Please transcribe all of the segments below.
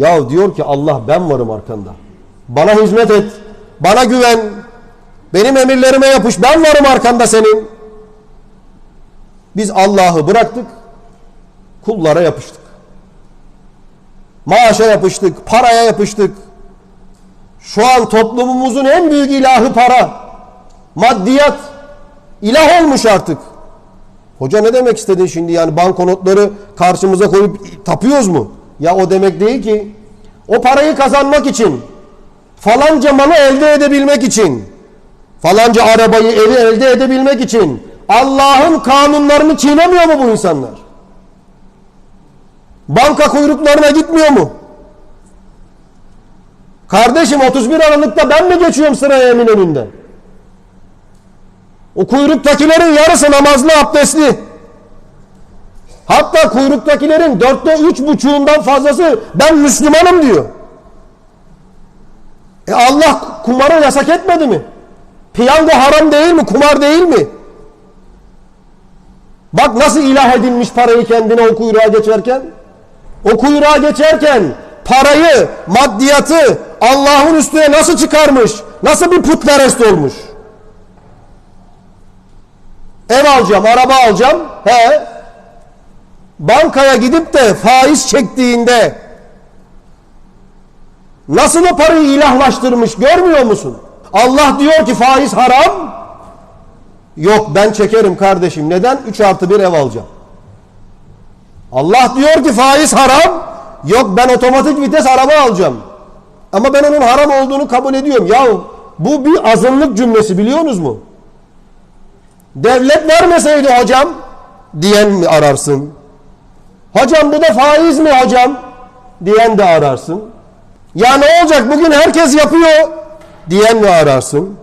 Ya diyor ki Allah ben varım arkanda. Bana hizmet et. Bana güven. Benim emirlerime yapış. Ben varım arkanda senin. Biz Allah'ı bıraktık. Kullara yapıştık. Maaşa yapıştık. Paraya yapıştık. Şu an toplumumuzun en büyük ilahı para. Maddiyat. İlah olmuş artık. Hoca ne demek istedin şimdi yani banknotları karşımıza koyup tapıyoruz mu? Ya o demek değil ki. O parayı kazanmak için, falanca malı elde edebilmek için, falanca arabayı, evi elde edebilmek için Allah'ın kanunlarını çiğnemiyor mu bu insanlar? Banka kuyruklarına gitmiyor mu? Kardeşim 31 Aralık'ta ben mi geçiyorum sıraya emin önünde? O kuyruktakilerin yarısı namazlı abdestli. Hatta kuyruktakilerin dörtte üç buçuğundan fazlası ben Müslümanım diyor. E Allah kumarı yasak etmedi mi? Piyango haram değil mi? Kumar değil mi? Bak nasıl ilah edinmiş parayı kendine o kuyruğa geçerken. O kuyruğa geçerken parayı, maddiyatı Allah'ın üstüne nasıl çıkarmış? Nasıl bir putperest olmuş? Ev alacağım, araba alacağım. He. Bankaya gidip de faiz çektiğinde nasıl o parayı ilahlaştırmış görmüyor musun? Allah diyor ki faiz haram. Yok ben çekerim kardeşim. Neden? 3 artı bir ev alacağım. Allah diyor ki faiz haram. Yok ben otomatik vites araba alacağım. Ama ben onun haram olduğunu kabul ediyorum. Ya bu bir azınlık cümlesi biliyorsunuz mu? Devlet vermeseydi hocam diyen mi ararsın? Hocam bu da faiz mi hocam diyen de ararsın. Ya ne olacak bugün herkes yapıyor diyen mi ararsın?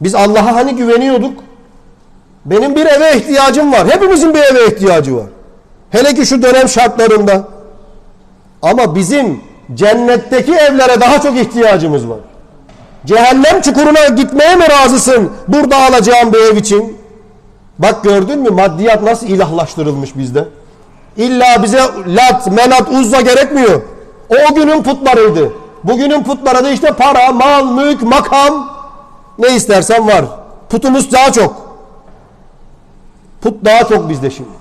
Biz Allah'a hani güveniyorduk? Benim bir eve ihtiyacım var. Hepimizin bir eve ihtiyacı var. Hele ki şu dönem şartlarında. Ama bizim cennetteki evlere daha çok ihtiyacımız var. Cehennem çukuruna gitmeye mi razısın burada alacağım bir ev için? Bak gördün mü maddiyat nasıl ilahlaştırılmış bizde? İlla bize lat, menat, uzza gerekmiyor. O, günün putlarıydı. Bugünün putları da işte para, mal, mülk, makam ne istersen var. Putumuz daha çok. Put daha çok bizde şimdi.